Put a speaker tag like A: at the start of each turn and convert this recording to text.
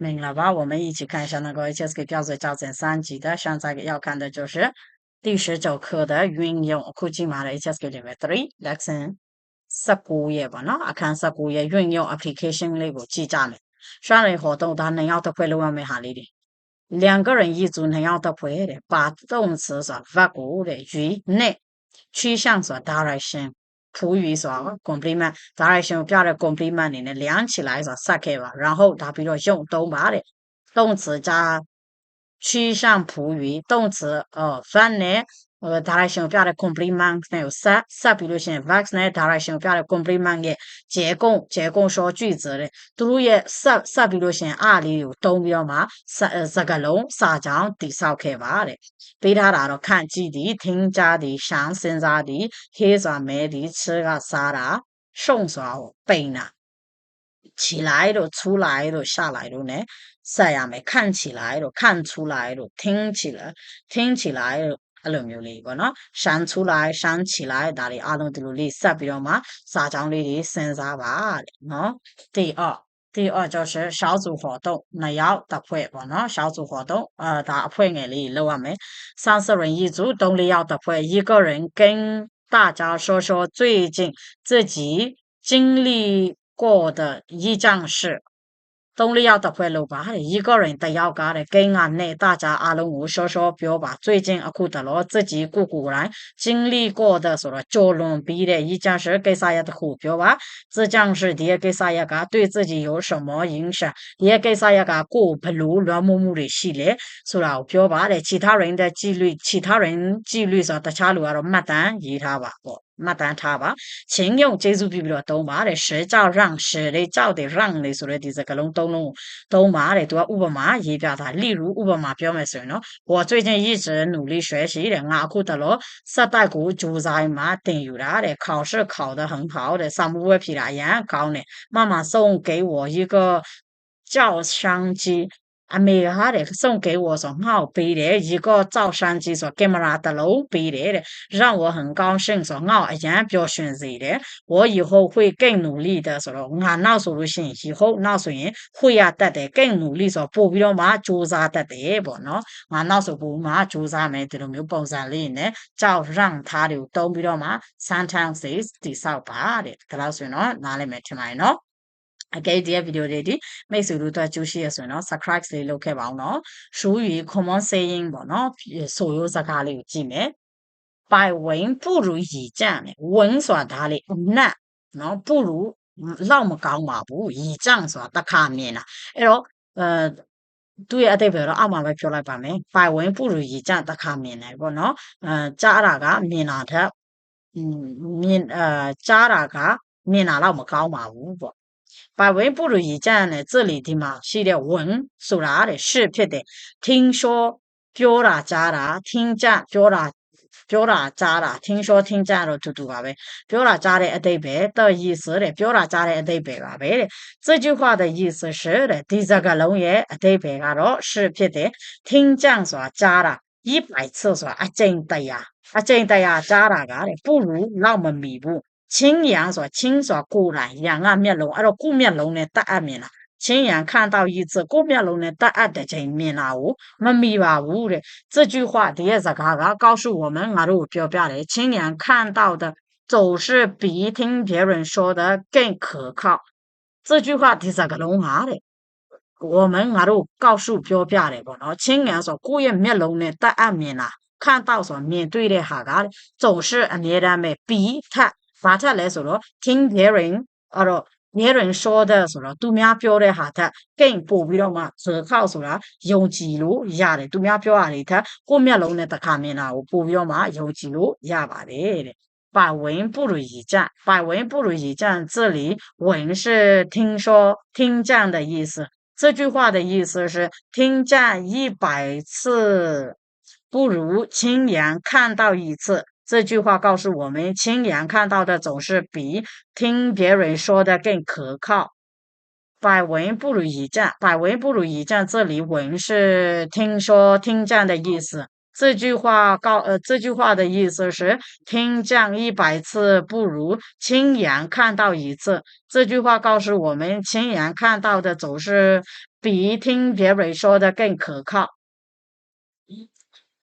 A: 明了吧？我们一起看一下那个 HSK 标准教程三级的，现在要看的就是第十九课的运用。估计嘛的 HSK 里面 three lesson 十九页吧，喏，看十九页运用 application 那个记账的。双人活动他能要的会路外面哈里的，两个人一组能要的会的，把动词所发过的与内趋向所 direction。葡语说 good morning 当然想表达 good morning 连起来是啥开吧然后他比如说像 don't 动词加趋向葡语动词哦翻呢 反呢呃 direction 表的 compliment 呢有 s 啥比如像 vax 呢 direction 表的 compliment 嘅结构结构说句子的，都也 s 啥比如像啊里有动表嘛，十十个龙撒将第少开吧的。ပေးထားတာတော့ခန့်ကြည့်သည်ထင်းကြသည်ရှမ်းစင်စားသည်ဟေးစွာမဲသည်ချကစားတာရှုံစွာကိုပိန်တာ起来လို့出来လို့下来လို့ ਨੇ ဆက်ရမယ်看起来လို့看出来လို့听起来听起来လို့ အဲ့လိုမျိုးလေးပေါ့နော်ရှမ်း出来ရှမ်း起来ဒါတွေအားလုံးဒီလိုလေးဆက်ပြီးတော့မှစာကြောင်းလေးတွေစဉ်းစားပါတဲ့နော်第二第二就是小组活动，那要搭配不喏？小组活动，呃，搭配眼里漏啊没？三十人一组，动力要搭配，一个人跟大家说说最近自己经历过的一件事。 动力要搭配路吧，一个人都要搞的，跟俺内大家阿龙我说说表吧。最近阿库德罗自己顾古人经历过的说了交龙比的一件事，给啥样的虎表吧？这件事也给啥样个对自己有什么影响？也给啥样个过不路乱木木的系列，说了表吧的其他人的纪律，其他人纪律说大家路啊，没单依他吧不？ မှတ်တမ်းထားပါချင်းယုံကျေးဇူးပြုပြီးတော့သုံးပါတဲ့ရှေကြောက်ရန့်ရှေလေးကြောက်တယ်ရန့်လေးဆိုတဲ့ဒီစကားလုံးသုံးလုံးသုံးပါတဲ့သူကဥပမာရေးပြတာ例如ဥပမာပြောမယ်ဆိုရင်နော်我最近一直努力学习တဲ့ငါအခုတလို့စက်တိုက်ကိုကြိုးစားမှတင်ယူတာတဲ့考试考得很好တဲ့စာမှုဝဲဖြေတာအရန်ကောင်းတယ်妈妈送给我一个照相机 အမေကဟာတဲ့送给我说ငါ့ကိုပေးတယ်一个照相机说 camera တစ်လုံးပေးတယ်တဲ့让我很高兴说ငါ့ကိုအရန်ပျော်ရွှင်စေတယ်我以后会更努力的ဆိုတော့ငါနောက်ဆိုလို့ရှိရင်以后နောက်ဆိုရင်会ရတတ်တယ်更努力ဆိုပို့ပြီးတော့မှစူးစမ်းတတ်တယ်ပေါ့နော်ငါနောက်ဆိုပို့မှစူးစမ်းမယ်ဒီလိုမျိုးပုံစံလေးနဲ့ကြောက်ရန့်ထားတွေကိုတုံးပြီးတော့မှ sentences တိဆောက်ပါတဲ့ဒါလို့ဆိုရင်တော့နားလည်မယ်ထင်ပါတယ်နော် အကဲဒီဗီဒီယိုလေးဒီမိတ်ဆွေတို့အတွက်ကြိုးရှိရဆိုရင်တော့ subscribe လေးလုပ်ခဲ့ပါအောင်နော်။ရှူရီ common saying ပေါ့နော်။ဆိုရိုးစကားလေးကိုကြည့်မယ်။百闻不如一见နဲ့闻ဆိုတာဒါလေးအနက်နော်不如လောက်မကောင်းပါဘူး။一见ဆိုတာတစ်ခါမြင်တာ။အဲ့တော့အဲသူ့ရဲ့အတိတ်ပဲတော့အောက်မှာပဲပြောလိုက်ပါမယ်။百闻不如一见တစ်ခါမြင်တယ်ပေါ့နော်။အဲကြားတာကမြင်တာထက်မြင်အဲကြားတာကမြင်တာတော့မကောင်းပါဘူးပေါ့ 百闻不如一见呢，这里的嘛系列闻ဆိုတာတဲ့是ဖြစ်တယ်听说ပြောတာကြားတာ听见ပြောတာပြောတာကြားတာ听说听见တော့တူတူပါပဲပြောတာကြားတဲ့အတိတ်ပဲ的意思တဲ့ပြောတာကြားတဲ့အတိတ်ပဲပါပဲတဲ့这句话的意思是တဲ့ဒီစကားလုံးရဲ့အတိတ်ပဲကတော့是ဖြစ်တယ်听见ဆိုတာကြားတာ一百次ဆိုတာအကျင့်တရားအကျင့်တရားကြားတာကတဲ့不如လောက်မမီဘူး 青年说青山过来两岸面露啊说姑面露呢？答案面了亲眼看到一次姑面露呢？答案的前面了唔没灭吧无。人这句话的也是嘎嘎告诉我们阿如果漂漂的亲眼看到的总是比听别人说的更可靠。这句话第咋个弄啊的我们阿都告诉标标的不然后青年说姑爷灭拢呢答案面了看到说面对的哈嘎的总是阿你俩没比他。ဘာထက်လဲဆိုတော့ king hearing အဲ့တော့ hearing 说的ဆိုတော့သူများပြောတဲ့ဟာထက်ကိန့်ပို့ပြီးတော့မှဇေခောက်ဆိုတာယုံကြည်လို့ရတယ်သူများပြောတာတွေထက်ကိုယ့်မျက်လုံးနဲ့တစ်ခါမြင်တာကိုပို့ပြီးတော့မှယုံကြည်လို့ရပါတယ်တဲ့百闻不如一见，百闻不如一见。这里“闻”是听说、听见的意思。这句话的意思是听见一百次，不如亲眼看到一次。 这句话告诉我们，亲眼看到的总是比听别人说的更可靠。百闻不如一见，百闻不如一见。这里“闻”是听说、听见的意思。这句话告呃，这句话的意思是听见一百次不如亲眼看到一次。这句话告诉我们，亲眼看到的总是比听别人说的更可靠。